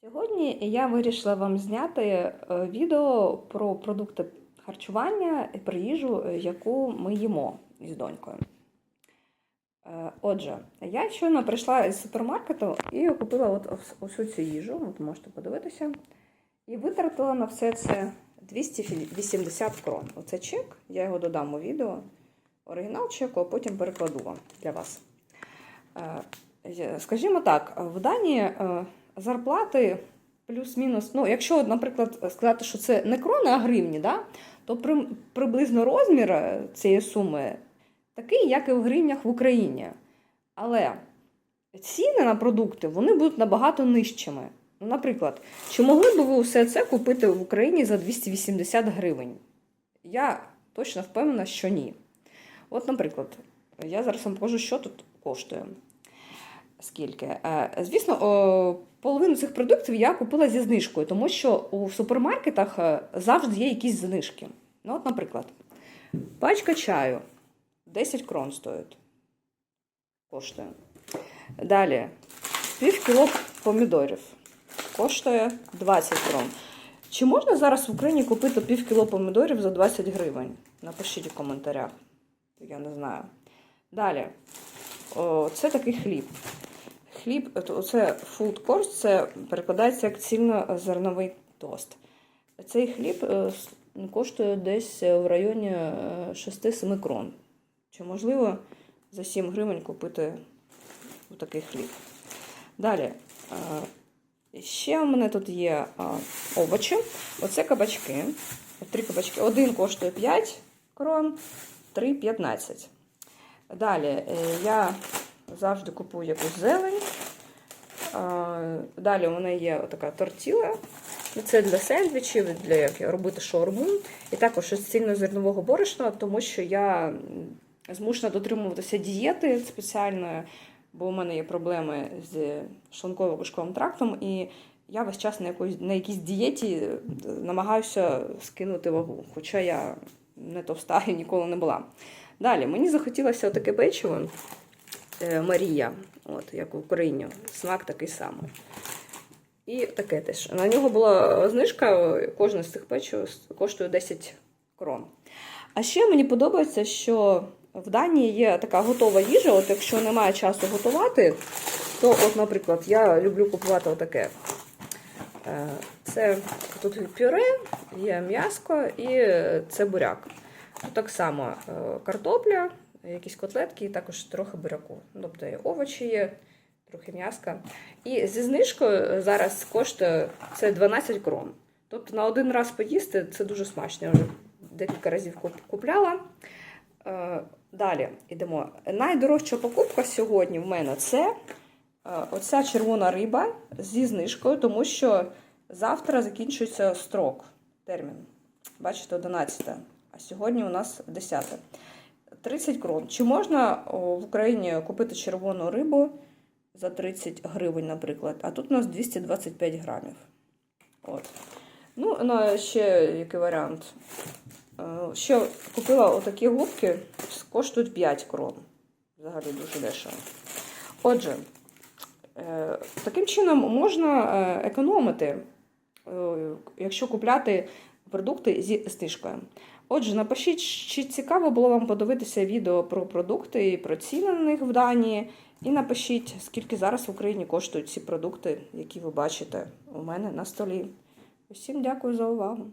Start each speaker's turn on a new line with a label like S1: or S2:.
S1: Сьогодні я вирішила вам зняти е, відео про продукти харчування і про їжу, е, яку ми їмо із донькою. Е, Отже, я щойно прийшла із супермаркету і купила от усю цю їжу, от можете подивитися, і витратила на все це 280 крон. Оце чек, я його додам у відео. Оригінал чеку, а потім перекладу вам для вас. Скажімо так, в Данії зарплати плюс-мінус. Ну, якщо, наприклад, сказати, що це не крони, а гривні, да, то при, приблизно розмір е, цієї суми такий, як і в гривнях в Україні. Але ціни на продукти вони будуть набагато нижчими. Ну, наприклад, чи могли б ви усе це купити в Україні за 280 гривень? Я точно впевнена, що ні. От, наприклад, я зараз вам покажу, що тут коштує. Скільки? Е, Звісно, половину цих продуктів я купила зі знижкою, тому що у супермаркетах е, завжди є якісь знижки. Ну, от, наприклад, пачка чаю 10 крон стоїть. Коштує. Далі, пів кіло помідорів коштує 20 крон. Чи можна зараз в Україні купити пів кіло помідорів за 20 гривень? Напишіть у коментарях. Я не знаю. Далі. О, це такий хліб. Хліб, то- це food course, це перекладається як цільнозерновий тост. Цей хліб е, коштує десь в районі е, 6-7 крон. Чи можливо за 7 гривень купити такий хліб? Далі. е, Ще у мене тут є е, овочі. Оце кабачки. Три кабачки. Один коштує 5 крон, три 15. Далі е, я завжди купую якусь зелень. Далі у мене є така тортіла. Це для сендвічів, для як робити шаурму. І також із цільнозернового борошна, тому що я змушена дотримуватися дієти спеціальної, бо у мене є проблеми з шлунково-кишковим трактом, і я весь час на якоїсь на якійсь дієті е, намагаюся скинути вагу, хоча я не товста і ніколи не була. Далі мені захотілося таке печиво Марія, от як в Україні. Смак такий самий. І таке теж. На нього була знижка, кожне з цих печив коштує 10 крон. А ще мені подобається, що в Данії є така готова їжа. От якщо немає часу готувати, то, от, наприклад, я люблю купувати отаке. Е, Це тут пюре, є м'яско і це буряк. Тут так само е, картопля, якісь котлетки і також трохи буряку. Тобто овочі є, трохи м'яска. І зі знижкою зараз коштує це 12 крон. Тобто на один раз поїсти це дуже смачно. Я вже декілька разів куп- купляла. Е, Далі йдемо. Найдорожча покупка сьогодні в мене це е, оця червона риба зі знижкою, тому що завтра закінчується строк, термін. Бачите, 11. А сьогодні у нас 10. 30 крон. Чи можна в Україні купити червону рибу за 30 гривень, наприклад? А тут у нас 225 грамів. От. Ну, ну, ще який варіант. Е, Ще купила отакі губки, коштують 5 крон. Взагалі дуже дешево. Отже, е, таким чином можна е, економити, якщо купляти продукти зі знижкою. Отже, напишіть, чи цікаво було вам подивитися відео про продукти і про ціни на них в Данії. І напишіть, скільки зараз в Україні коштують ці продукти, які ви бачите у мене на столі. Усім дякую за увагу.